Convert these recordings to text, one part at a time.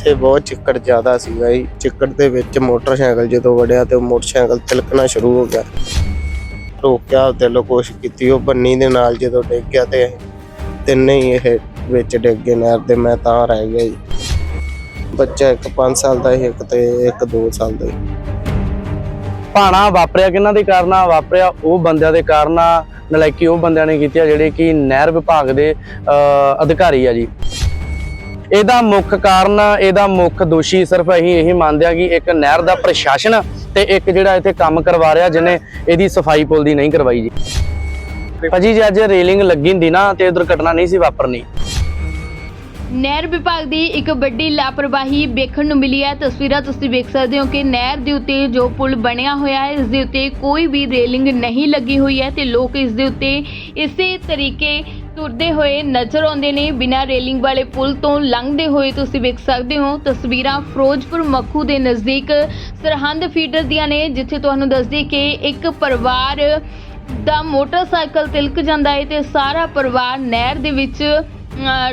ਇੱਥੇ ਬਹੁਤ ਚਿੱਕੜ ਜ਼ਿਆਦਾ ਸੀਗਾ ਜੀ। ਚਿੱਕੜ ਦੇ ਵਿੱਚ ਮੋਟਰਸਾਈਕਲ ਜਦੋਂ ਵੜਿਆ ਤੇ ਉਹ ਮੋਟਰਸਾਈਕਲ ਤਿਲਕਣਾ ਸ਼ੁਰੂ ਹੋ ਗਿਆ। ਰੋਕਿਆ ਤੇ ਲੋ ਕੋਸ਼ਿਸ਼ ਕੀਤੀ। ਉਹ ਬੰਨੀ ਦੇ ਨਾਲ ਜਦੋਂ ਡਿੱਗ ਗਿਆ ਤੇ ਤਿੰਨੇ ਹੀ ਇਹ ਵਿੱਚ ਡਿੱਗ ਗਏ ਨਹਿਰ ਦੇ ਮੈਂ ਤਾਂ ਰਹਿ ਗਿਆ ਜੀ। ਬੱਚਾ ਇੱਕ 5 ਸਾਲ ਦਾ ਸੀ ਇੱਕ ਤੇ ਇੱਕ 2 ਸਾਲ ਦਾ ਸੀ। ਭਾਣਾ ਵਾਪਰਿਆ ਕਿਹਨਾਂ ਦੇ ਕਾਰਨ? ਆ ਵਾਪਰਿਆ ਉਹ ਬੰਦਿਆਂ ਦੇ ਕਾਰਨ। ਆ ਨਲਾਇਕੀ ਉਹ ਬੰਦਿਆਂ ਨੇ ਕੀਤੀ ਆ ਜਿਹੜੇ ਕਿ ਨਹਿਰ ਵਿਭਾਗ ਦੇ ਅਹ, ਅਧਿਕਾਰੀ ਆ ਜੀ। ਇਹਦਾ ਮੁੱਖ ਕਾਰਨ, ਇਹਦਾ ਮੁੱਖ ਦੋਸ਼ੀ ਸਿਰਫ ਅਸੀਂ ਇਹੀ ਮੰਨਦੇ ਆ ਕਿ ਇੱਕ ਨਹਿਰ ਦਾ ਪ੍ਰਸ਼ਾਸਨ ਤੇ ਇੱਕ ਜਿਹੜਾ ਇੱਥੇ ਕੰਮ ਕਰਵਾ ਰਿਹਾ ਜਿਹਨੇ ਇਹਦੀ ਸਫ਼ਾਈ ਪੁਲ ਦੀ ਨਹੀਂ ਕਰਵਾਈ ਜੀ। ਭਾਜੀ ਜੇ, ਅੱਜ ਰੇਲਿੰਗ ਲੱਗੀ ਹੁੰਦੀ ਨਾ ਤੇ ਦੁਰਘਟਨਾ ਨਹੀਂ ਸੀ ਵਾਪਰਨੀ। ਨਹਿਰ ਵਿਭਾਗ ਦੀ ਇੱਕ ਵੱਡੀ ਲਾਪਰਵਾਹੀ ਵੇਖਣ ਨੂੰ ਮਿਲੀ ਹੈ। ਤਸਵੀਰਾਂ ਤੁਸੀਂ ਵੇਖ ਸਕਦੇ ਹੋ ਕਿ ਨਹਿਰ ਦੇ ਉੱਤੇ ਜੋ ਪੁਲ ਬਣਿਆ ਹੋਇਆ ਹੈ, ਇਸ ਦੇ ਉੱਤੇ ਕੋਈ ਵੀ ਰੇਲਿੰਗ ਨਹੀਂ ਲੱਗੀ ਹੋਈ ਹੈ ਤੇ ਲੋਕ ਇਸ ਦੇ ਉੱਤੇ ਇਸੇ ਤਰੀਕੇ ਤੁਰਦੇ ਹੋਏ ਨਜ਼ਰ ਆਉਂਦੇ ਨੇ, ਬਿਨਾਂ ਰੇਲਿੰਗ ਵਾਲੇ ਪੁਲ ਤੋਂ ਲੰਘਦੇ ਹੋਏ ਤੁਸੀਂ ਵੇਖ ਸਕਦੇ ਹੋ, ਤਸਵੀਰਾਂ ਫਿਰੋਜ਼ਪੁਰ ਮੱਖੂ ਦੇ ਨਜ਼ਦੀਕ ਸਰਹੰਦ ਫੀਡਰ ਦੀਆਂ ਨੇ, ਜਿੱਥੇ ਤੁਹਾਨੂੰ ਦੱਸਦੀ ਕਿ ਇੱਕ ਪਰਿਵਾਰ ਦਾ ਮੋਟਰਸਾਈਕਲ ਤਿਲਕ ਜਾਂਦਾ ਹੈ ਤੇ ਸਾਰਾ ਪਰਿਵਾਰ ਨਹਿਰ ਦੇ ਵਿੱਚ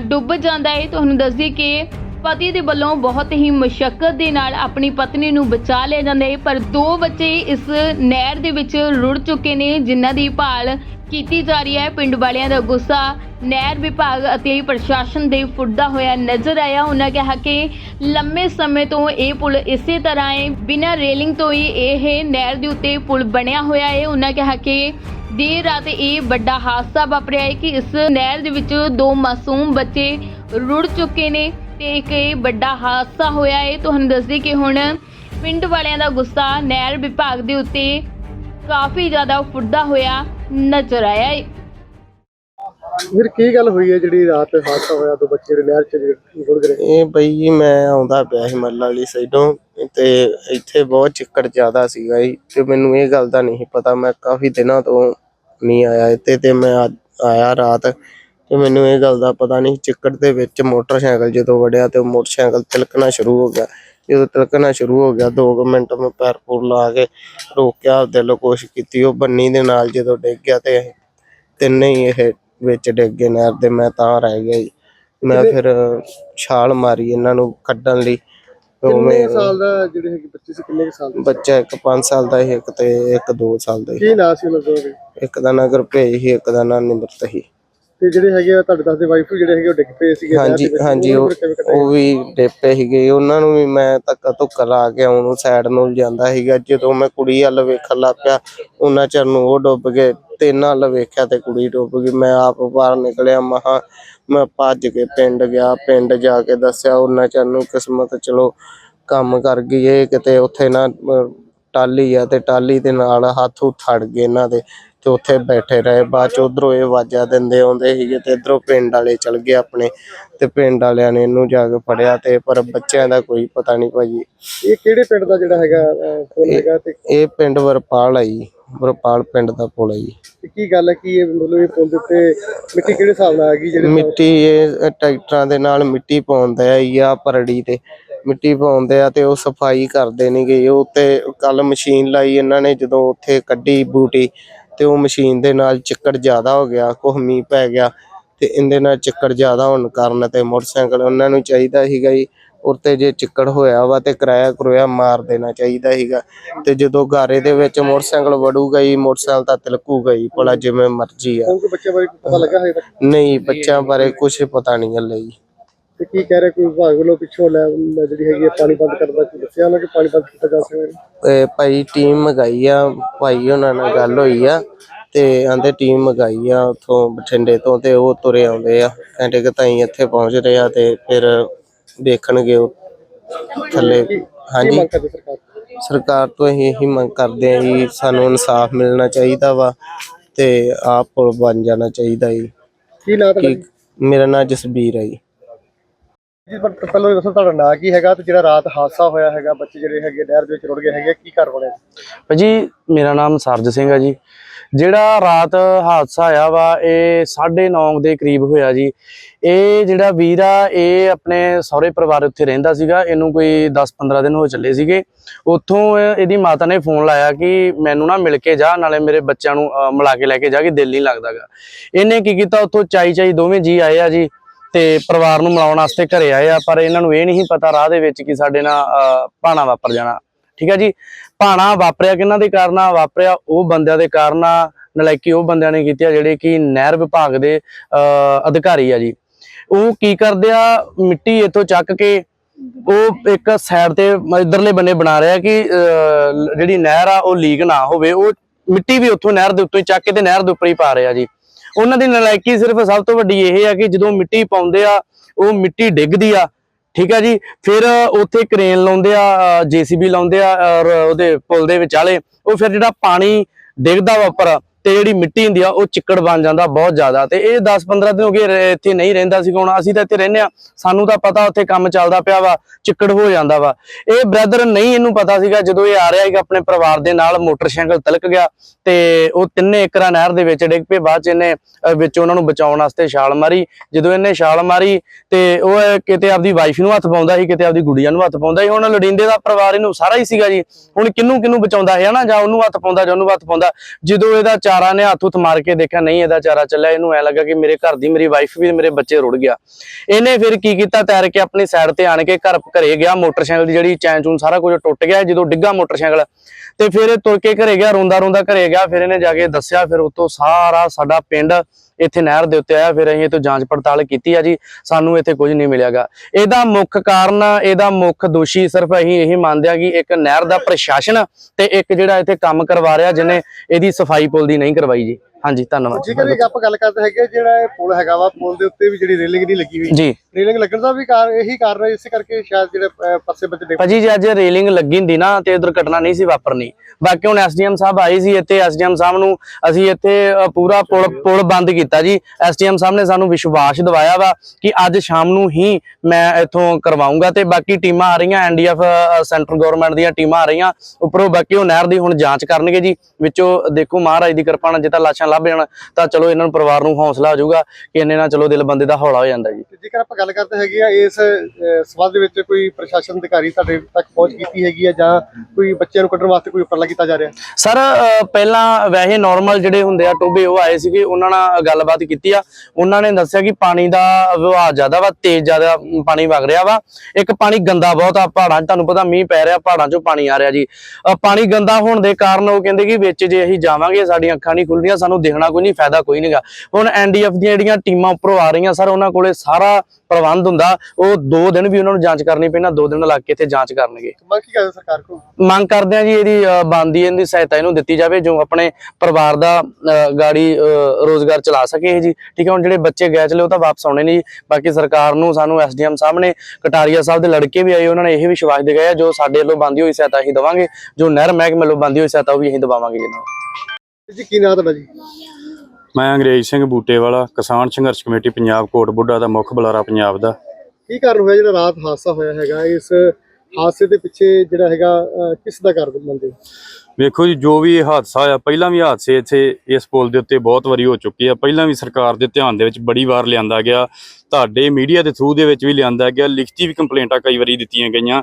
ਡੁੱਬ ਜਾਂਦਾ ਹੈ। ਤੁਹਾਨੂੰ ਦੱਸਦੀ ਕਿ ਪਤੀ ਦੇ ਵੱਲੋਂ ਬਹੁਤ ਹੀ ਮੁਸ਼ਕਲ ਦੇ ਨਾਲ ਆਪਣੀ ਪਤਨੀ ਨੂੰ ਬਚਾ ਲਿਆ ਜਾਂਦਾ ਹੈ, ਪਰ ਦੋ ਬੱਚੇ ਇਸ ਨਹਿਰ ਦੇ ਵਿੱਚ ਰੁੜ ਚੁੱਕੇ ਨੇ, ਜਿਨ੍ਹਾਂ ਦੀ ਭਾਲ ਕੀਤੀ ਜਾ ਰਹੀ ਹੈ। ਪਿੰਡ ਵਾਲਿਆਂ ਦਾ ਗੁੱਸਾ ਨਹਿਰ ਵਿਭਾਗ ਅਤੇ ਪ੍ਰਸ਼ਾਸਨ ਦੇ ਫੁੱਟਦਾ ਹੋਇਆ ਨਜ਼ਰ ਆਇਆ। ਉਹਨਾਂ ਕਿਹਾ ਕਿ ਲੰਮੇ ਸਮੇਂ ਤੋਂ ਇਹ ਪੁਲ ਇਸੇ ਤਰ੍ਹਾਂ ਹੈ। ਬਿਨਾਂ ਰੇਲਿੰਗ ਤੋਂ ਹੀ ਇਹ ਨਹਿਰ ਦੇ ਉੱਤੇ ਪੁਲ ਬਣਿਆ ਹੋਇਆ ਹੈ। ਉਹਨਾਂ ਕਿਹਾ ਕਿ ਦੇਰ ਰਾਤ ਇਹ ਵੱਡਾ ਹਾਦਸਾ ਵਾਪਰਿਆ ਹੈ ਕਿ ਇਸ ਨਹਿਰ ਦੇ ਵਿੱਚ ਦੋ ਮਾਸੂਮ ਬੱਚੇ ਰੁੜ ਚੁੱਕੇ ਨੇ। ਤੇ ਇੱਕ ਇਹ ਵੱਡਾ ਹਾਦਸਾ ਹੋਇਆ ਹੈ। ਤੁਹਾਨੂੰ ਦੱਸਦੀ ਕਿ ਹੁਣ ਪਿੰਡ ਵਾਲਿਆਂ ਦਾ ਗੁੱਸਾ ਨਹਿਰ ਵਿਭਾਗ ਦੇ ਉੱਤੇ ਕਾਫੀ ਜ਼ਿਆਦਾ ਫੁੱਟਦਾ ਹੋਇਆ ਨਜ਼ਰ ਆਇਆ ਹੈ। ਵੀਰ ਕੀ ਗੱਲ ਹੋਈ ਹੈ ਜਿਹੜੀ ਰਾਤ ਹਾਦਸਾ ਹੋਇਆ? ਦੋ ਬੱਚੇ ਜਿਹੜੇ ਨਹਿਰ ਚ ਰੁੜ ਗਏ। ਇਹ ਬਈ ਜੀ ਮੈਂ ਆਉਂਦਾ ਪਿਆ ਸੀ ਮੱਲ ਵਾਲੀ ਸਾਈਡੋਂ ਤੇ ਇੱਥੇ ਬਹੁਤ ਚਿੱਕੜ ਜ਼ਿਆਦਾ ਸੀਗਾ ਜੀ ਤੇ ਮੈਨੂੰ ਇਹ ਗੱਲ ਦਾ ਨਹੀਂ ਪਤਾ। ਮੈਂ ਕਾਫੀ ਦਿਨਾਂ ਤੋਂ ਨਹੀਂ ਆਇਆ ਇੱਥੇ ਤੇ ਮੈਂ ਅੱਜ ਆਇਆ ਰਾਤ ਤੇ ਮੈਨੂੰ ਇਹ ਗੱਲ ਦਾ ਪਤਾ ਨਹੀਂ ਚਿੱਕੜ ਦੇ ਵਿੱਚ ਮੋਟਰਸਾਈਕਲ ਜਦੋਂ ਵੜਿਆ ਤੇ ਮੋਟਰਸਾਈਕਲ ਤਿਲਕਣਾ ਸ਼ੁਰੂ ਹੋ ਗਿਆ। ਜਦੋਂ ਤਿਲਕਣਾ ਸ਼ੁਰੂ ਹੋ ਗਿਆ 2 ਮਿੰਟ ਮੈਂ ਪੈਰ ਪੂਰ ਲਾ ਕੇ ਰੋਕਿਆ ਦਿਲੋਂ ਕੋਸ਼ਿਸ਼ ਕੀਤੀ। ਉਹ ਬੰਨੀ ਦੇ ਨਾਲ ਜਦੋਂ ਡਿੱਗ ਗਿਆ ਤੇ ਤਿੰਨੇ ਹੀ ਇਹ ਵਿੱਚ ਡਿੱਗ ਗਏ ਨਹਿਰ ਦੇ ਮੈਂ ਤਾਂ ਰਹਿ ਗਿਆ ਜੀ। ਮੈਂ ਫਿਰ ਛਾਲ ਮਾਰੀ ਇਹਨਾਂ ਨੂੰ ਕੱਢਣ ਲਈ। ਕਿੰਨੇ ਸਾਲ ਦਾ ਜਿਹੜੇ ਹੈਗੇ ਬੱਚੇ ਸੀ ਕਿੰਨੇ ਸਾਲ ਦੇ ਬੱਚਾ ਇੱਕ 5 ਸਾਲ ਦਾ ਸੀ ਇੱਕ ਤੇ ਇੱਕ 2 ਸਾਲ ਦਾ ਸੀ। ਕੀ ਨਾਂ ਸੀ ਉਹਨਾਂ ਦੇ? ਇੱਕ ਦਾ ਨਾਂ ਗੁਰਭੇਜ ਸੀ ਇੱਕ ਦਾ ਨਾਂ ਨਿਮਰਤ ਸੀ। ਤੇ ਜਿਹੜੇ ਹੈਗੇ ਆ ਤੁਹਾਡੇ ਦੱਸਦੇ ਵਾਈਫ ਜਿਹੜੇ ਹੈਗੇ ਉਹ ਡਿੱਗ ਪਏ ਸੀਗੇ ਹਾਂਜੀ ਹਾਂਜੀ ਉਹ? ਉਹ ਵੀ ਡੇਪੇ ਸੀਗੇ। ਉਹਨਾਂ ਨੂੰ ਵੀ ਮੈਂ ਧੱਕਾ ਧੁੱਕਾ ਲਾ ਕੇ ਉਹਨੂੰ ਸਾਈਡ ਨੂੰ ਜਾਂਦਾ ਸੀਗਾ। ਜਦੋਂ ਮੈਂ ਕੁੜੀ ਵੱਲ ਵੇਖਣ ਲੱਗ ਪਿਆ ਉਹਨਾਂ ਚਿਰ ਨੂੰ ਉਹ ਡੁੱਬ ਗਏ। ਤੇ ਇਹਨਾਂ ਵੱਲ ਵੇਖਿਆ ਤੇ ਕੁੜੀ ਡੁੱਬ ਗਈ। ਮੈਂ ਆਪ ਬਾਹਰ ਨਿਕਲਿਆ ਮਹਾ ਮੈਂ ਭੱਜ ਕੇ ਪਿੰਡ ਗਿਆ। ਪਿੰਡ ਜਾ ਕੇ ਦੱਸਿਆ ਉਹਨਾਂ ਚਿਰ ਨੂੰ ਕਿਸਮਤ ਚਲੋ ਕੰਮ ਕਰ ਗਈ ਇਹ ਕਿਤੇ ਉੱਥੇ ਨਾ ਅਹ, ਟਾਲੀ ਆ ਤੇ ਟਾਲੀ ਦੇ ਨਾਲ ਹੱਥ ਉਥੜ ਗਏ ਇਹਨਾਂ ਦੇ। ਤੇ ਉੱਥੇ ਬੈਠੇ ਰਹੇ। ਬਾਅਦ ਚ ਉਧਰੋਂ ਇਹ ਆਵਾਜ਼ਾਂ ਦਿੰਦੇ ਆਉਂਦੇ ਸੀਗੇ ਤੇ ਇਧਰੋਂ ਪਿੰਡ ਵਾਲੇ ਚਲ ਗਏ ਆਪਣੇ ਤੇ ਪਿੰਡ ਵਾਲਿਆਂ ਨੇ ਇਹਨੂੰ ਜਾ ਕੇ ਫੜਿਆ ਤੇ ਪਰ ਬੱਚਿਆਂ ਦਾ ਕੋਈ ਪਤਾ ਨਹੀਂ ਭਾਜੀ। ਇਹ ਕਿਹੜੇ ਪਿੰਡ ਦਾ ਜਿਹੜਾ ਹੈਗਾ ਅਹ, ਪੁੱਲ ਹੈਗਾ ਤੇ ਇਹ ਪਿੰਡ ਵਰਪਾਲ ਆ ਜੀ। ਵਰਪਾਲ ਪਿੰਡ ਦਾ ਪੁਲ ਆ ਜੀ। ਤੇ ਕੀ ਗੱਲ ਹੈ ਕਿ ਇਹ ਮਤਲਬ ਇਹ ਪੁੱਲ ਦੇ ਉੱਤੇ ਮਿੱਟੀ ਕਿਹੜੇ ਹਿਸਾਬ ਨਾਲ ਆ ਗਈ ਜਿਹੜੇ ਮਿੱਟੀ ਇਹ ਟਰੈਕਟਰਾਂ ਦੇ ਨਾਲ ਮਿੱਟੀ ਪਾਉਂਦੇ ਆ ਜਾਂ ਪਰੜੀ ਤੇ। ਮਿੱਟੀ ਪਾਉਂਦੇ ਆ ਤੇ ਉਹ ਸਫ਼ਾਈ ਕਰਦੇ ਨਹੀਂ ਗਏ ਉਹ ਤੇ ਕੱਲ ਮਸ਼ੀਨ ਲਾਈ ਇਹਨਾਂ ਨੇ ਜਦੋਂ ਉੱਥੇ ਕੱਢੀ ਬੂਟੀ। ਤੇ ਉਹ ਮਸ਼ੀਨ ਦੇ ਨਾਲ ਚਿੱਕੜ ਜ਼ਿਆਦਾ ਹੋ ਗਿਆ ਕੁਛ ਮੀਂਹ ਪੈ ਗਿਆ ਤੇ ਇਹਦੇ ਨਾਲ ਚਿੱਕੜ ਜ਼ਿਆਦਾ ਹੋਣ ਕਾਰਨ ਤੇ ਮੋਟਰਸਾਈਕਲ ਉਹਨਾਂ ਨੂੰ ਚਾਹੀਦਾ ਸੀਗਾ ਜੀ ਉੱਤੇ ਜੇ ਚਿੱਕੜ ਹੋਇਆ ਵਾ ਤੇ ਕਿਰਾਇਆ ਕਰੋਇਆ ਮਾਰ ਦੇਣਾ ਚਾਹੀਦਾ ਸੀਗਾ ਤੇ ਜਦੋਂ ਗਾਰੇ ਦੇ ਵਿੱਚ ਮੋਟਰਸਾਈਕਲ ਵੜੂਗਾ ਜੀ ਮੋਟਰਸਾਈਕਲ ਤਾਂ ਤਿਲਕੂਗਾ ਹੀ ਭਲਾ ਜਿਵੇਂ ਮਰਜ਼ੀ ਆ। ਬਾਰੇ ਪਤਾ ਲੱਗਾ ਹੈ ਨਹੀਂ ਬੱਚਿਆਂ ਬਾਰੇ ਕੁਝ ਪਤਾ ਨਹੀਂ ਹਲੇ ਜੀ। ਤੇ ਕੀ ਕਹਿ ਰਿਹਾ ਕੋਈ ਵਿਭਾਗ ਵੱਲੋਂ ਪਿੱਛੋਂ ਲੈ ਲੈ ਜਿਹੜੀ ਹੈਗੀ ਹੈ ਪਾਣੀ ਬੰਦ ਕਰਦਾ ਕੋਈ ਦੱਸਿਆ ਉਹਨਾਂ ਕਿ ਪਾਣੀ ਬੰਦ ਕੀਤਾ ਜਾ ਸਕਦਾ ਹੈ? ਤੇ ਭਾਈ ਟੀਮ ਮੰਗਾਈ ਆ ਭਾਈ ਉਹਨਾਂ ਨਾਲ ਗੱਲ ਹੋਈ ਆ ਤੇ ਆਂਦੇ ਟੀਮ ਮੰਗਾਈ ਆ ਉਥੋਂ ਬਠਿੰਡੇ ਤੋਂ ਤੇ ਉਹ ਤੁਰੇ ਆਉਂਦੇ ਆ ਘੰਟੇ ਕੁ ਤਾਈਂ ਇੱਥੇ ਪਹੁੰਚ ਰਹੇ ਆ ਤੇ ਫਿਰ ਦੇਖਣਗੇ ਉਹ ਥੱਲੇ। ਕੀ ਹਾਂਜੀ ਮੰਗ ਕਰਦੇ ਸਰਕਾਰ ਤੋਂ? ਸਰਕਾਰ ਤੋਂ ਅਸੀਂ ਇਹੀ ਮੰਗ ਕਰਦੇ ਆ ਜੀ ਸਾਨੂੰ ਇਨਸਾਫ ਮਿਲਣਾ ਚਾਹੀਦਾ ਵਾ ਤੇ ਆਪ ਪੁਲ ਬਣ ਜਾਣਾ ਚਾਹੀਦਾ ਜੀ। ਕੀ ਨਾਂ ਤੁਹਾਡਾ ਕਿ ਮੇਰਾ ਨਾਮ ਜਸਬੀਰ ਹੈ ਜੀ। ਜੀ, ਪਰ ਪਹਿਲਾਂ ਦੱਸੋ ਤੁਹਾਡਾ ਨਾਂ ਕੀ ਹੈਗਾ ਤੇ ਜਿਹੜਾ ਰਾਤ ਹਾਦਸਾ ਹੋਇਆ ਹੈਗਾ, ਬੱਚੇ ਜਿਹੜੇ ਹੈਗੇ ਨਹਿਰ ਦੇ ਵਿੱਚ ਰੁੜ ਗਏ ਹੈਗੇ, ਕੀ ਘਰ ਬਣਿਆ? ਭਾਜੀ ਮੇਰਾ ਨਾਮ ਸਰਜ ਸਿੰਘ ਆ ਜੀ। ਜਿਹੜਾ ਰਾਤ ਹਾਦਸਾ ਆਇਆ ਵਾ, ਇਹ 9:30 ਦੇ ਕਰੀਬ ਹੋਇਆ ਜੀ। ਇਹ ਜਿਹੜਾ ਵੀਰ ਆ, ਇਹ ਆਪਣੇ ਸਹੁਰੇ ਪਰਿਵਾਰ ਉੱਥੇ ਰਹਿੰਦਾ ਸੀਗਾ। ਇਹਨੂੰ ਕੋਈ 10-15 ਦਿਨ ਹੋ ਚੱਲੇ ਸੀਗੇ। ਉੱਥੋਂ ਇਹਦੀ ਮਾਤਾ ਨੇ ਫੋਨ ਲਾਇਆ ਕਿ ਮੈਨੂੰ ਨਾ ਮਿਲ ਕੇ ਜਾ, ਨਾਲੇ ਮੇਰੇ ਬੱਚਿਆਂ ਨੂੰ ਮਿਲਾ ਕੇ ਲੈ ਕੇ ਜਾ, ਕੇ ਦਿਲ ਨਹੀਂ ਲੱਗਦਾਗਾ ਇਹਨੇ ਕੀ ਕੀਤਾ, ਉੱਥੋਂ ਚਾਈ ਚਾਈ ਦੋਵੇਂ ਜੀ ਆਏ ਆ ਜੀ। ਤੇ ਪਰਿਵਾਰ ਨੂੰ ਮਿਲਾਉਣ ਵਾਸਤੇ ਘਰੇ ਆਏ ਆ ਪਰ ਇਹਨਾਂ ਨੂੰ ਇਹ ਨਹੀਂ ਪਤਾ ਰਾਹ ਦੇ ਵਿੱਚ ਕਿ ਸਾਡੇ ਨਾਲ ਅਹ, ਭਾਣਾ ਵਾਪਰ ਜਾਣਾ। ਠੀਕ ਹੈ ਜੀ? ਭਾਣਾ ਵਾਪਰਿਆ ਕਿਹਨਾਂ ਦੇ ਕਾਰਨ ਆ? ਵਾਪਰਿਆ ਉਹ ਬੰਦਿਆਂ ਦੇ ਕਾਰਨ ਆ ਨਲਾਇਕੀ ਉਹ ਬੰਦਿਆਂ ਨੇ ਕੀਤੀ ਆ ਜਿਹੜੇ ਕਿ ਨਹਿਰ ਵਿਭਾਗ ਦੇ ਅਹ, ਅਧਿਕਾਰੀ ਆ ਜੀ। ਉਹ ਕੀ ਕਰਦੇ ਆ? ਮਿੱਟੀ ਇੱਥੋਂ ਚੱਕ ਕੇ ਉਹ ਇੱਕ ਸਾਈਡ ਤੇ ਇਧਰਲੇ ਬੰਨੇ ਬਣਾ ਰਿਹਾ ਕਿ ਅਹ, ਜਿਹੜੀ ਨਹਿਰ ਆ ਉਹ ਲੀਕ ਨਾ ਹੋਵੇ। ਉਹ ਮਿੱਟੀ ਵੀ ਉੱਥੋਂ ਨਹਿਰ ਦੇ ਉੱਤੋਂ ਹੀ ਚੱਕ ਕੇ ਤੇ ਨਹਿਰ ਦੇ ਉੱਪਰ ਹੀ ਪਾ ਰਿਹਾ ਜੀ। ਉਹਨਾਂ ਦੀ ਨਲਾਇਕੀ ਸਿਰਫ ਸਭ ਤੋਂ ਵੱਡੀ ਇਹ ਆ ਕਿ ਜਦੋਂ ਮਿੱਟੀ ਪਾਉਂਦੇ ਆ, ਉਹ ਮਿੱਟੀ ਡਿੱਗਦੀ ਆ, ਠੀਕ ਆ ਜੀ? ਫਿਰ ਉੱਥੇ ਕ੍ਰੇਨ ਲਾਉਂਦੇ ਆ ਜੀਸੀਬੀ ਲਾਉਂਦੇ ਆ, ਔਰ ਉਹਦੇ ਪੁਲ ਦੇ ਵਿਚਾਲੇ, ਉਹ ਫਿਰ ਜਿਹੜਾ ਪਾਣੀ ਡਿੱਗਦਾ ਵਾ ਉੱਪਰ ਤੇ ਜਿਹੜੀ ਮਿੱਟੀ ਹੁੰਦੀ ਆ, ਉਹ ਚਿੱਕੜ ਬਣ ਜਾਂਦਾ ਬਹੁਤ ਜ਼ਿਆਦਾ। ਤੇ ਇਹ 10-15 ਦਿਨ ਹੋ ਗਏ ਇੱਥੇ ਨਹੀਂ ਰਹਿੰਦਾ ਸੀ ਹੁਣ ਅਸੀਂ ਤਾਂ ਇੱਥੇ ਰਹਿੰਦੇ ਆ ਸਾਨੂੰ ਤਾਂ ਪਤਾ ਉੱਥੇ ਕੰਮ ਚੱਲਦਾ ਪਿਆ ਵਾ, ਚਿੱਕੜ ਹੋ ਜਾਂਦਾ ਵਾ। ਇਹ ਬ੍ਰਦਰ ਨਹੀਂ ਇਹਨੂੰ ਪਤਾ ਸੀਗਾ, ਜਦੋਂ ਇਹ ਆ ਰਿਹਾ ਸੀਗਾ ਆਪਣੇ ਪਰਿਵਾਰ ਦੇ ਨਾਲ, ਮੋਟਰਸਾਈਕਲ ਤਲਕ ਗਿਆ। ਤੇ ਉਹ ਤਿੰਨੇ ਏਕੜਾ ਨਹਿਰ ਦੇ ਵਿੱਚ ਡਿੱਗ ਪਏ। ਬਾਅਦ ਚ ਇਹਨੇ ਵਿੱਚ ਉਹਨਾਂ ਨੂੰ ਬਚਾਉਣ ਵਾਸਤੇ ਛਾਲ ਮਾਰੀ। ਜਦੋਂ ਇਹਨੇ ਛਾਲ ਮਾਰੀ, ਤੇ ਉਹ ਕਿਤੇ ਆਪਦੀ ਵਾਈਫ ਨੂੰ ਹੱਥ ਪਾਉਂਦਾ ਸੀ, ਕਿਤੇ ਆਪਦੀ ਗੁੜੀਆ ਨੂੰ ਹੱਥ ਪਾਉਂਦਾ ਸੀ। ਹੁਣ ਲੜਿੰਦੇ ਦਾ ਪਰਿਵਾਰ ਇਹਨੂੰ ਸਾਰਾ ਹੀ ਸੀਗਾ ਜੀ। ਹੁਣ ਕਿੰਨੂੰ ਕਿੰਨੂੰ ਬਚਾਉਂਦਾ ਹੈ ਨਾ ਜਾਂ ਉਹਨੂੰ ਹੱਥ ਪਾਉਂਦਾ ਜਾਂ ਉਹਨੂੰ ਹੱਥ ਪਾਉਂਦਾ। ਜਦੋਂ ਇਹਦਾ ਚਾਰਾ ਨੇ ਹੱਥ ਉੱਤ ਮਾਰ ਕੇ ਦੇਖਿਆ, ਨਹੀਂ ਇਹਦਾ ਚਾਰਾ ਚੱਲਿਆ। ਇਹਨੂੰ ਐ ਲੱਗਾ ਕਿ ਮੇਰੇ ਘਰ ਦੀ ਮੇਰੀ ਵਾਈਫ ਵੀ ਮੇਰੇ ਬੱਚੇ ਰੁੜ ਗਿਆ। ਇਹਨੇ ਫਿਰ ਕੀ ਕੀਤਾ? ਤੈਰ ਕੇ ਆਪਣੀ ਸਾਈਡ ਤੇ ਆਣ ਕੇ ਘਰ, ਘਰੇ ਗਿਆ। ਮੋਟਰਸਾਈਕਲ ਦੀ ਜਿਹੜੀ ਚੈਨ ਚੂਨ ਸਾਰਾ ਕੁਝ ਟੁੱਟ ਗਿਆ, ਜਦੋਂ ਡਿੱਗਾ ਮੋਟਰਸਾਈਕਲ। ਤੇ ਫਿਰ ਇਹ ਤੁਰ ਕੇ ਘਰੇ ਗਿਆ ਰੋਂਦਾ ਰੋਂਦਾ ਘਰੇ ਗਿਆ। ਫਿਰ ਇਹਨੇ ਜਾ ਕੇ ਦੱਸਿਆ, ਫਿਰ ਉਤੋਂ ਸਾਰਾ ਸਾਡਾ ਪਿੰਡ ਇੱਥੇ ਨਹਿਰ ਦੇ ਉੱਤੇ ਆਇਆ ਫਿਰ ਅਸੀਂ ਇਹ ਤੋਂ ਜਾਂਚ ਪੜਤਾਲ ਕੀਤੀ ਆ ਜੀ ਸਾਨੂੰ ਇੱਥੇ ਕੁਝ ਨਹੀਂ ਮਿਲਿਆਗਾ। ਇਹਦਾ ਮੁੱਖ ਕਾਰਨ ਇਹਦਾ ਮੁੱਖ ਦੋਸ਼ੀ ਸਿਰਫ ਅਸੀਂ ਇਹੀ ਮੰਨਦੇ ਆ ਕਿ ਇੱਕ ਨਹਿਰ ਦਾ ਪ੍ਰਸ਼ਾਸਨ ਤੇ ਇੱਕ ਜਿਹੜਾ ਇੱਥੇ ਕੰਮ ਕਰਵਾ ਰਿਹਾ ਜਿਹਨੇ ਇਹਦੀ ਸਫ਼ਾਈ ਪੁਲ ਦੀ ਨਹੀਂ ਕਰਵਾਈ ਜੀ। ਹਾਂਜੀ ਧੰਨਵਾਦ। ਜੇਕਰ ਇੱਕ ਆਪਾਂ ਗੱਲ ਕਰਦੇ ਹੈਗੇ ਜਿਹੜਾ ਇਹ ਪੁਲ ਹੈਗਾ ਵਾ ਪੁਲ ਦੇ ਉੱਤੇ ਵੀ ਜਿਹੜੀ ਰੇਲਿੰਗ ਨਹੀਂ ਲੱਗੀ ਹੋਈ। ਜੀ। ਰੇਲਿੰਗ ਲੱਗਣ ਦਾ ਵੀ ਕਾਰਨ ਇਹੀ ਕਾਰਨ ਹੈ ਇਸੇ ਕਰਕੇ ਸ਼ਾਇਦ ਜਿਹੜੇ ਪਾਸੇ ਬੱਚੇ ਡਿੱਗ ਭਾਜੀ ਜੇ ਅੱਜ ਰੇਲਿੰਗ ਲੱਗੀ ਹੁੰਦੀ ਨਾ ਤੇ ਦੁਰਘਟਨਾ ਨਹੀਂ ਸੀ ਵਾਪਰਨੀ। ਬਾਕੀ ਹੁਣ ਐਸਡੀਐਮ ਸਾਹਿਬ ਆਏ ਸੀ ਇੱਥੇ ਐਸਡੀਐਮ ਸਾਹਿਬ ਨੂੰ ਅਸੀਂ ਇੱਥੇ ਪੂਰਾ ਪੁਲ ਪੁਲ ਬੰਦ ਕੀਤਾ ਜੀ। ਐਸਡੀਐਮ ਸਾਹਿਬ ਨੇ ਸਾਨੂੰ ਵਿਸ਼ਵਾਸ ਦਿਵਾਇਆ ਵਾ ਕਿ ਅੱਜ ਸ਼ਾਮ ਨੂੰ ਹੀ ਮੈਂ ਇੱਥੋਂ ਕਰਵਾਉਂਗਾ ਤੇ ਬਾਕੀ ਟੀਮਾਂ ਆ ਰਹੀਆਂ ਐਨਡੀਐਫ ਸੈਂਟਰ ਗਵਰਨਮੈਂਟ ਦੀਆਂ ਟੀਮਾਂ ਆ ਰਹੀਆਂ। ਉੱਪਰੋਂ ਬਾਕੀ ਉਹ ਨਹਿਰ ਦੀ ਹੁਣ ਜਾਂਚ ਕਰਨਗੇ ਜੀ। ਵਿੱਚੋਂ ਦੇਖੋ ਮਹਾਰਾਜ ਦੀ ਕਿਰਪਾ ਨਾਲ ਜੇ ਤਾਂ ਲਾਸ਼ਾਂ ਲੱਭ ਜਾਣ ਤਾਂ ਚਲੋ ਇਹਨਾਂ ਨੂੰ ਪਰਿਵਾਰ ਨੂੰ ਹੌਸਲਾ ਹੋ ਜਾਊਗਾ ਕਿ ਇੰਨੇ ਨਾਲ ਚਲੋ ਦਿਲ ਬੰਦੇ ਦਾ ਹੌਲਾ ਹੋ ਜਾਂਦਾ ਜੀ। ਜੇਕਰ ਆਪਾਂ ਗੱਲ ਕਰਦੇ ਆ ਇਸ ਅਹ, ਵਿੱਚ ਕੋਈ ਪ੍ਰਸ਼ਾਸਨ ਅਧਿਕਾਰੀ ਤੁਹਾਡੇ ਤੱਕ ਪਹੁੰਚ ਕੀਤੀ ਹੈਗੀ ਆ ਜਾਂ ਕੋਈ ਬੱਚਿਆਂ ਨੂੰ ਕੱਢਣ ਵਾਸਤੇ ਕੋਈ ਉਪਰਲਾ ਕੀਤਾ ਜਾ ਰਿਹਾ? ਸਰ ਪਹਿਲਾਂ ਵੈਸੇ ਨਾਰਮਲ ਜਿਹੜੇ ਹੁੰਦੇ ਆ ਟੋਬੇ ਉਹ ਆਏ ਸੀਗੇ ਉਹਨਾਂ ਨਾਲ ਗੱਲਬਾਤ ਕੀਤੀ ਆ। ਉਹਨਾਂ ਨੇ ਦੱਸਿਆ ਕਿ ਪਾਣੀ ਦਾ ਵਹਾਅ ਜ਼ਿਆਦਾ ਵਾ ਤੇਜ਼ ਜ਼ਿਆਦਾ ਪਾਣੀ ਵਗ ਰਿਹਾ ਵਾ। ਇੱਕ ਪਾਣੀ ਗੰਦਾ ਬਹੁਤ ਆ ਪਹਾੜਾਂ 'ਚ ਤੁਹਾਨੂੰ ਪਤਾ ਮੀਂਹ ਪੈ ਰਿਹਾ ਪਹਾੜਾਂ 'ਚੋਂ ਪਾਣੀ ਆ ਰਿਹਾ ਜੀ। ਪਾਣੀ ਗੰਦਾ ਹੋਣ ਦੇ ਕਾਰਨ ਉਹ ਕਹਿੰਦੇ ਕਿ ਵਿੱਚ ਜੇ ਅਸੀਂ ਜਾਵਾਂਗੇ ਸਾਡੀਆਂ ਅੱਖਾਂ ਨਹੀਂ ਖੁੱਲਦੀਆਂ ਸਾਨੂੰ ਦੇਖਣਾ ਕੋਈ ਨਹੀਂ ਫਾਇਦਾ ਕੋਈ ਨਹੀਂਗਾ ਹੁਣ ਐਨਡੀਐਫ ਦੀਆਂ ਜਿਹੜੀਆਂ ਟੀਮਾਂ ਉੱਪਰੋਂ ਆ ਰਹੀਆਂ ਸਰ ਉਹਨਾਂ ਕੋਲੇ ਸਾਰਾ ਪ੍ਰਬੰਧ ਹੁੰਦਾ ਉਹ ਦੋ ਦਿਨ ਵੀ ਉਹਨਾਂ ਨੂੰ ਜਾਂਚ ਕਰਨੀ ਪੈਣਾ ਦੋ ਦਿਨ ਲੱਗ ਕੇ ਇੱਥੇ ਜਾਂਚ ਕਰਨਗੇ। ਮੰਗ ਕੀ ਕਰਦੇ ਸਰਕਾਰ ਕੋਲ? ਮੰਗ ਕਰਦੇ ਆ ਜੀ ਇਹਦੀ ਅ, ਬਣਦੀ ਇਹਦੀ ਸਹਾਇਤਾ ਇਹਨੂੰ ਦਿੱਤੀ ਜਾਵੇ ਜੋ ਆਪਣੇ ਪਰਿਵਾਰ ਦਾ ਗਾੜੀ ਰੋਜ਼ਗਾਰ ਚਲਾ ਸਕੇ ਜੀ। ਠੀਕ ਹੈ ਹੁਣ ਜਿਹੜੇ ਬੱਚੇ ਗਏ ਚਲੇ ਉਹ ਤਾਂ ਵਾਪਸ ਆਉਣੇ ਨਹੀਂ ਬਾਕੀ ਸਰਕਾਰ ਨੂੰ ਸਾਨੂੰ ਐਸਡੀਐਮ ਸਾਹਿਬ ਨੇ ਕਟਾਰੀਆ ਸਾਹਿਬ ਦੇ ਲੜਕੇ ਵੀ ਆਏ ਉਹਨਾਂ ਨੇ ਇਹ ਵਿਸ਼ਵਾਸ ਦਿਖਾਇਆ ਜੋ ਸਾਡੇ ਵੱਲੋਂ ਬੰਦੀ ਹੋਈ ਸਹਾਇਤਾ ਅਸੀਂ ਦਵਾਂਗੇ। ਜੋ ਨਹਿਰ ਮਹਿਕਮੇ ਵੱਲੋਂ ਬੰਦੀ ਹੋਈ ਸਹਾਇਤਾ ਉਹ ਵੀ ਅਸੀਂ ਦਵਾਵਾਂਗੇ ਜੀ ਕੀ ਨਾਮ ਤੁਹਾਡਾ ਜੀ? ਮੈਂ ਅੰਗਰੇਜ਼ ਸਿੰਘ ਬੂਟੇਵਾਲਾ ਕਿਸਾਨ ਸੰਘਰਸ਼ ਕਮੇਟੀ ਪੰਜਾਬ ਕੋਟ ਬੁੱਢਾ ਦਾ ਮੁੱਖ ਬੁਲਾਰਾ ਪੰਜਾਬ ਦਾ। ਕੀ ਕਾਰਨ ਹੋਇਆ ਜਿਹੜਾ ਰਾਤ ਹਾਦਸਾ ਹੋਇਆ ਹੈਗਾ? ਇਸ ਹਾਦਸੇ ਦੇ ਪਿੱਛੇ ਜਿਹੜਾ ਹੈਗਾ ਕਿਸ ਦਾ ਕਾਰਨ ਮੰਨਦੇ ਵੇਖੋ ਜੀ ਜੋ ਵੀ ਇਹ ਹਾਦਸਾ ਹੋਇਆ ਪਹਿਲਾਂ ਵੀ ਹਾਦਸੇ ਇੱਥੇ ਇਸ ਪੁਲ ਦੇ ਉੱਤੇ ਬਹੁਤ ਵਾਰੀ ਹੋ ਚੁੱਕੇ ਆ। ਪਹਿਲਾਂ ਵੀ ਸਰਕਾਰ ਦੇ ਧਿਆਨ ਦੇ ਵਿੱਚ ਬੜੀ ਵਾਰ ਲਿਆਂਦਾ ਗਿਆ। ਤੁਹਾਡੇ ਮੀਡੀਆ ਦੇ ਥਰੂ ਦੇ ਵਿੱਚ ਵੀ ਲਿਆਂਦਾ ਗਿਆ। ਲਿਖਤੀ ਵੀ ਕੰਪਲੇਂਟਾਂ ਕਈ ਵਾਰੀ ਦਿੱਤੀਆਂ ਗਈਆਂ।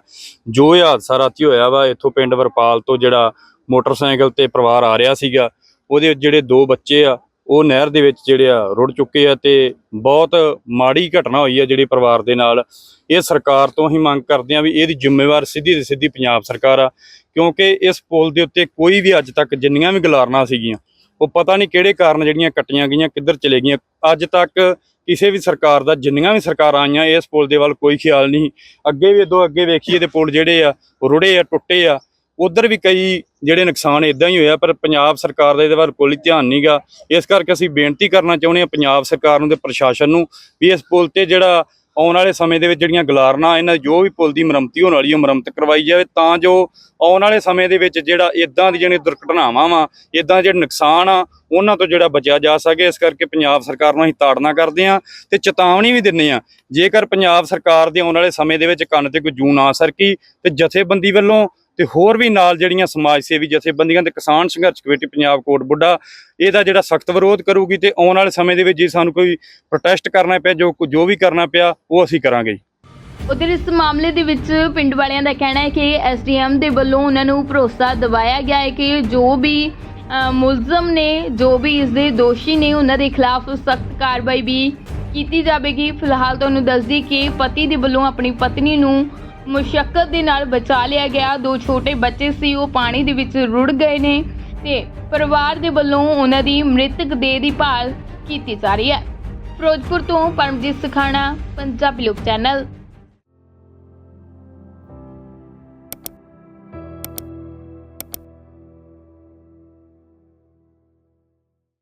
ਜੋ ਇਹ ਹਾਦਸਾ ਰਾਤੀ ਹੋਇਆ ਵਾ ਇੱਥੋਂ ਪਿੰਡ ਵਰਪਾਲ ਤੋਂ ਜਿਹੜਾ ਮੋਟਰਸਾਈਕਲ ਤੇ ਪਰਿਵਾਰ ਆ ਰਿਹਾ ਸੀਗਾ ਉਹਦੇ ਜਿਹੜੇ ਦੋ ਬੱਚੇ ਆ ਉਹ ਨਹਿਰ ਦੇ ਵਿੱਚ ਜਿਹੜੇ ਆ ਰੁੜ ਚੁੱਕੇ ਆ ਤੇ ਬਹੁਤ ਮਾੜੀ ਘਟਨਾ ਹੋਈ ਆ ਜਿਹੜੀ ਪਰਿਵਾਰ ਦੇ ਨਾਲ। ਇਹ ਸਰਕਾਰ ਤੋਂ ਹੀ ਮੰਗ ਕਰਦੇ ਆ ਵੀ ਇਹਦੀ ਜ਼ਿੰਮੇਵਾਰ ਸਿੱਧੀ ਤੇ ਸਿੱਧੀ ਪੰਜਾਬ ਸਰਕਾਰ ਆ, ਕਿਉਂਕਿ ਇਸ ਪੁਲ ਦੇ ਉੱਤੇ ਕੋਈ ਵੀ ਅੱਜ ਤੱਕ ਜਿੰਨੀਆਂ ਵੀ ਗਲਾਰਨਾਂ ਸੀਗੀਆਂ, ਉਹ ਪਤਾ ਨਹੀਂ ਕਿਹੜੇ ਕਾਰਨ ਜਿਹੜੀਆਂ ਕੱਟੀਆਂ ਗਈਆਂ, ਕਿੱਧਰ ਚਲੇ ਗਈਆਂ। ਅੱਜ ਤੱਕ ਕਿਸੇ ਵੀ ਸਰਕਾਰ ਦਾ, ਜਿੰਨੀਆਂ ਵੀ ਸਰਕਾਰਾਂ ਆਈਆਂ, ਇਸ ਪੁਲ ਦੇ ਵੱਲ ਕੋਈ ਖਿਆਲ ਨਹੀਂ। ਅੱਗੇ ਵੀ ਇਦੋਂ ਅੱਗੇ ਵੇਖੀਏ ਤੇ ਪੁਲ ਜਿਹੜੇ ਆ ਰੁੜੇ ਆ, ਟੁੱਟੇ ਆ। ਉਧਰ ਵੀ ਕਈ ਜਿਹੜੇ ਨੁਕਸਾਨ ਇਦਾਂ ਹੀ ਹੋਇਆ, ਪਰ ਪੰਜਾਬ ਸਰਕਾਰ ਦਾ ਇਹਦੇ ਵੱਲ ਕੋਈ ਧਿਆਨ ਨਹੀਂਗਾ ਇਸ ਕਰਕੇ ਅਸੀਂ ਬੇਨਤੀ ਕਰਨਾ ਚਾਹੁੰਦੇ ਹਾਂ ਪੰਜਾਬ ਸਰਕਾਰ ਨੂੰ ਤੇ ਪ੍ਰਸ਼ਾਸਨ ਨੂੰ ਵੀ ਇਸ ਪੁਲ ਤੇ ਜਿਹੜਾ ਆਉਣ ਵਾਲੇ ਸਮੇਂ ਦੇ ਵਿੱਚ ਜਿਹੜੀਆਂ ਗਲਾਰਨਾਂ, ਇਹਨਾਂ ਦੀ ਜੋ ਵੀ ਪੁਲ ਦੀ ਮੁਰੰਮਤੀ ਹੋਣ ਵਾਲੀ ਉਹ ਮੁਰੰਮਤ ਕਰਵਾਈ ਜਾਵੇ ਤਾਂ ਜੋ ਆਉਣ ਵਾਲੇ ਸਮੇਂ ਦੇ ਵਿੱਚ ਜਿਹੜਾ ਇਦਾਂ ਦੀ ਜਿਹੜੀਆਂ ਦੁਰਘਟਨਾਵਾਂ ਵਾ ਇਦਾਂ ਜਿਹੜੇ ਨੁਕਸਾਨ ਆ, ਉਹਨਾਂ ਤੋਂ ਜਿਹੜਾ ਬਚਿਆ ਜਾ ਸਕੇ। ਇਸ ਕਰਕੇ ਪੰਜਾਬ ਸਰਕਾਰ ਨੂੰ ਅਸੀਂ ਤਾੜਨਾ ਕਰਦੇ ਹਾਂ ਤੇ ਚੇਤਾਵਨੀ ਵੀ ਦਿੰਨੇ ਆ ਜੇਕਰ ਪੰਜਾਬ ਸਰਕਾਰ ਦੇ ਆਉਣ ਵਾਲੇ ਸਮੇਂ ਦੇ ਵਿੱਚ ਕੰਨ ਤੇ ਕੋਈ ਜੂਨ ਆ ਸਰਕੀ ਤੇ ਜਥੇਬੰਦੀ ਵੱਲੋਂ ਤੇ ਹੋਰ ਵੀ ਨਾਲ ਜਿਹੜੀਆਂ ਸਮਾਜ ਸੇਵੀ ਜਥੇਬੰਦੀਆਂ ਤੇ ਕਿਸਾਨ ਸੰਘਰਸ਼ ਕਮੇਟੀ ਪੰਜਾਬ ਕੋਟ ਬੁੱਢਾ, ਇਹਦਾ ਜਿਹੜਾ ਸਖਤ ਵਿਰੋਧ ਕਰੂਗੀ ਤੇ ਆਉਣ ਵਾਲੇ ਸਮੇਂ ਦੇ ਵਿੱਚ ਜੇ ਸਾਨੂੰ ਕੋਈ ਪ੍ਰੋਟੈਸਟ ਕਰਨਾ ਪਿਆ, ਜੋ ਜੋ ਵੀ ਕਰਨਾ ਪਿਆ, ਉਹ ਅਸੀਂ ਕਰਾਂਗੇ ਉਧਰ ਇਸ ਮਾਮਲੇ ਦੇ ਵਿੱਚ ਪਿੰਡ ਵਾਲਿਆਂ ਦਾ ਕਹਿਣਾ ਹੈ ਕਿ ਐਸਡੀਐਮ ਦੇ ਵੱਲੋਂ ਉਹਨਾਂ ਨੂੰ ਭਰੋਸਾ ਦਿਵਾਇਆ ਗਿਆ ਹੈ ਕਿ ਜੋ ਵੀ ਮੁਲਜ਼ਮ ਨੇ, ਜੋ ਵੀ ਇਸ ਦੇ ਦੋਸ਼ੀ ਨੇ, ਉਹਨਾਂ ਦੇ ਖਿਲਾਫ ਸਖਤ ਕਾਰਵਾਈ ਵੀ ਕੀਤੀ ਜਾਵੇਗੀ। ਫਿਲਹਾਲ ਤੁਹਾਨੂੰ ਦੱਸਦੀ ਕਿ ਪਤੀ ਦੇ ਵੱਲੋਂ ਆਪਣੀ ਪਤਨੀ ਨੂੰ ਮੁਸ਼ਕਲ ਦੇ ਨਾਲ ਬਚਾ ਲਿਆ ਗਿਆ। ਦੋ ਛੋਟੇ ਬੱਚੇ ਸੀ, ਉਹ ਪਾਣੀ ਦੇ ਵਿੱਚ ਰੁੜ ਗਏ ਨੇ ਤੇ ਪਰਿਵਾਰ ਦੇ ਵੱਲੋਂ ਉਹਨਾਂ ਦੀ ਮ੍ਰਿਤਕ ਦੇਹ ਦੀ ਭਾਲ ਕੀਤੀ ਜਾ ਰਹੀ ਹੈ। ਫਿਰੋਜ਼ਪੁਰ ਤੋਂ ਪਰਮਜੀਤ ਸਖਾਣਾ, ਪੰਜਾਬੀ ਲੋਕ ਚੈਨਲ।